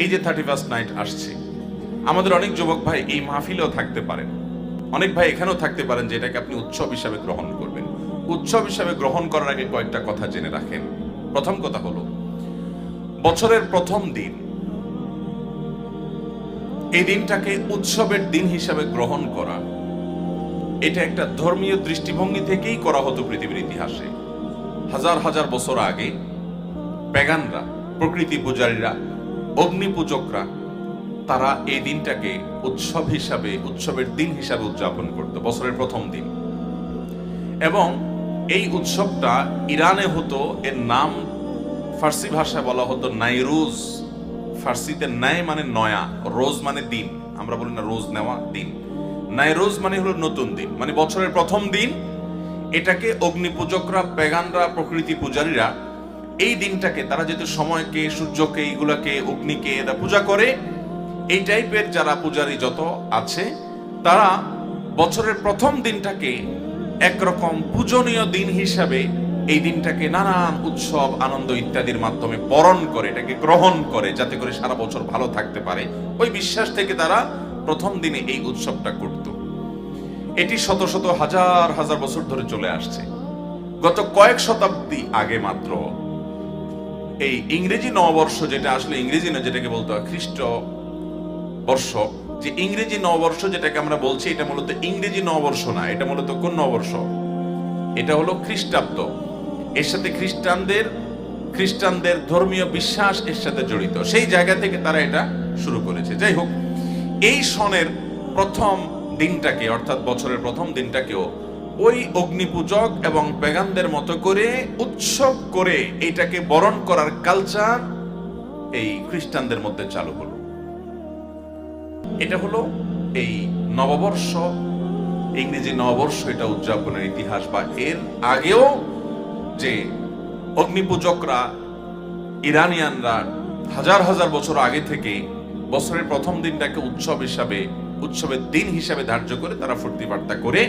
এই যে thirty first night আসছে, আমাদের অনেক যুবক ভাই এই মাহফিলেও থাকতে পারেন। অনেক ভাই এখানেও থাকতে পারেন যে এটাকে আপনি উৎসব হিসাবে গ্রহণ করবেন। উৎসব হিসাবে গ্রহণ করার আগে কয়েকটা কথা জেনে রাখেন। প্রথম কথা হলো, বছরের প্রথম দিন, এই দিনটাকে উৎসবের দিন হিসাবে গ্রহণ করা, এটা একটা ধর্মীয় দৃষ্টিভঙ্গি থেকেই করা হতো পৃথিবীর ইতিহাসে। হাজার হাজার বছর আগে প্যাগানরা প্রকৃতি পূজারীরা অগ্নি পূজকরা তারা এই দিনটাকে উৎসব হিসাবে, উৎসবের দিন হিসাবে উদযাপন করত, বছরের প্রথম দিন। এবং এই উৎসবটা ইরানে হতো, এর নাম ফার্সি ভাষায় বলা হতো নাইরোজ। ফার্সিতে ন্যায় মানে নয়া, রোজ মানে দিন। আমরা বলি না রোজ নেওয়া, দিন। নাইরোজ মানে হলো নতুন দিন মানে বছরের প্রথম দিন। এটাকে অগ্নি পূজকরা পেগানরা, প্রকৃতি পূজারীরা এই দিনটাকে, তারা যেহেতু সময়কে, সূর্যকে, এইগুলাকে, অগ্নিকে এরা পূজা করে, এই টাইপের যারা পূজারী যত আছে, তারা বছরের প্রথম দিনটাকে একরকম পূজনীয় দিন হিসাবে এই দিনটাকে নানান উৎসব, আনন্দ ইত্যাদির মাধ্যমে বরণ করে, এটাকে গ্রহণ করে, যাতে করে সারা বছর ভালো থাকতে পারে। ওই বিশ্বাস থেকে তারা প্রথম দিনে এই উৎসবটা করত। এটি শত শত হাজার হাজার বছর ধরে চলে আসছে। গত কয়েক শতাব্দী আগে মাত্র এই ইংরেজি নববর্ষ যেটা আসলে ইংরেজি না যেটাকে বলতে হয় খ্রিস্ট বর্ষ, যে ইংরেজি নববর্ষ যেটাকে আমরা বলছি, এটা মূলত ইংরেজি নববর্ষ না, এটা মূলত কোন নববর্ষ? এটা হলো খ্রিস্টাব্দ। এর সাথে খ্রিস্টানদের খ্রিস্টানদের ধর্মীয় বিশ্বাস এর সাথে জড়িত। সেই জায়গা থেকে তারা এটা শুরু করেছে। যাই হোক, এই সনের প্রথম দিনটাকে, অর্থাৎ বছরের প্রথম দিনটাকেও ওই অগ্নিপূজক এবং পেগানদের মতো করে উৎসব করে এইটাকে বরণ করার কালচার এই খ্রিস্টানদের মধ্যে চালু হলো। এটা হলো এই নববর্ষ, ইংরেজি নববর্ষ এটা উদযাপনের ইতিহাস বা এর আগেও যে অগ্নিপূজকরা, ইরানিয়ানরা হাজার হাজার বছর আগে থেকে বছরের প্রথম দিনটাকে উৎসব হিসাবে, উৎসবের দিন হিসাবে ধার্য করে তারা ফুর্তি বার্তা করে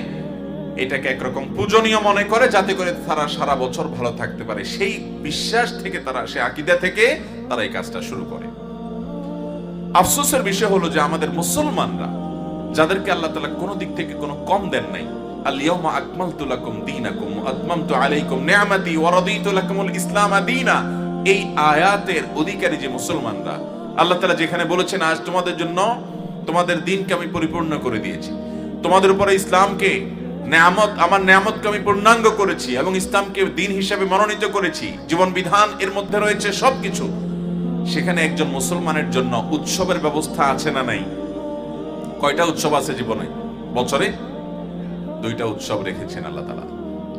এটাকে একরকম পূজনীয় মনে করে যাতে করে তারা সারা বছর ভালো থাকতে পারে। সেই বিশ্বাস থেকে তারা সে আকিদা থেকে তারা এই কাজটা শুরু করে। আফসোসের বিষয় হলো যে আমাদের মুসলমানরা, যাদেরকে আল্লাহ তালা কোনো দিক থেকে কোনো কম দেন নাই আলিয়াউমা আকমালতু লাকুম দীনাকুম আতমামতু আলাইকুম নিআমাতি ওয়া রাদিতু লাকুমুল ইসলাম দীনা। এই আয়াতের অধিকারী যে মুসলমানরা, আল্লাহ তাআলা যেখানে বলেছেন, আজ তোমাদের জন্য তোমাদের দিনকে আমি পরিপূর্ণ করে দিয়েছি। তোমাদের উপরে ইসলামকে নেয়ামত, আমার নেয়ামতকে আমি পূর্ণাঙ্গ করেছি এবং ইসলামকে দিন হিসেবে মনোনীত করেছি। জীবন বিধান এর মধ্যে রয়েছে সবকিছু। সেখানে একজন মুসলমানের জন্য উৎসবের ব্যবস্থা আছে না নাই? কয়টা উৎসব আছে জীবনে? বছরে দুইটা উৎসব রেখেছেন আল্লাহ তালা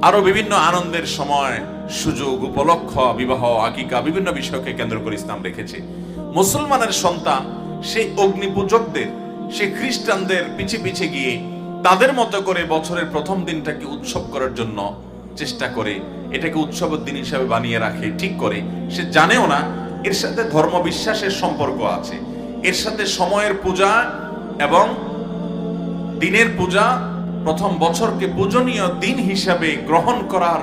আরও বিভিন্ন আনন্দের সময়, সুযোগ, উপলক্ষ, বিবাহ, আকিকা, বিভিন্ন বিষয়কে কেন্দ্র করে ইসলাম রেখেছে। মুসলমানের সন্তান, সেই অগ্নিপূজকদের সে খ্রিস্টানদের পিছে পিছে গিয়ে তাদের মতো করে বছরের প্রথম দিনটাকে উৎসব করার জন্য চেষ্টা করে, এটাকে উৎসবের দিন হিসাবে বানিয়ে রাখে, ঠিক করে। সে জানেও না, এর সাথে ধর্ম বিশ্বাসের সম্পর্ক আছে। এর সাথে সময়ের পূজা এবং দিনের পূজা, প্রথম বছরকে পূজনীয় দিন হিসাবে গ্রহণ করার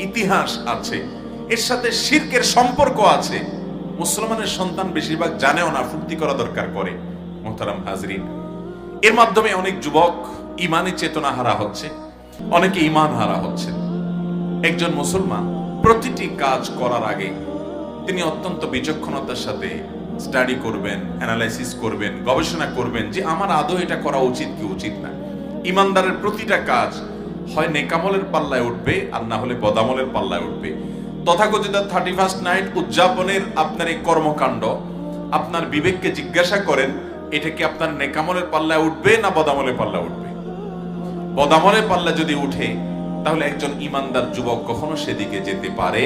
ইতিহাস আছে। এর সাথে শির্কের সম্পর্ক আছে। মুসলমানের সন্তান বেশিরভাগ জানেও না, ফুর্তি করা দরকার করে, মোহতারাম হাজরিন। এর মাধ্যমে অনেক যুবক ইমানে চেতনা হারা হচ্ছে, অনেকে ইমান হারা হচ্ছে। একজন মুসলমান প্রতিটি কাজ করার আগে তিনি অত্যন্ত বিচক্ষণতার সাথে স্টাডি করবেন অ্যানালাইসিস করবেন, গবেষণা করবেন যে আমার আদৌ এটা করা উচিত কি উচিত না। ইমানদারের প্রতিটা কাজ হয় নেকামলের পাল্লায় উঠবে আর না হলে বদামলের পাল্লায় উঠবে। তথাকথিত থার্টি ফার্স্ট নাইট উদযাপনের আপনার এই কর্মকাণ্ড, আপনার বিবেককে জিজ্ঞাসা করেন, এটা কি আপনার নেকামলের পাল্লায় উঠবে না বদামলের পাল্লায় উঠবে? বদামলের পাল্লা যদি উঠে তাহলে একজন ইমানদার যুবক কখনো সেদিকে যেতে পারে?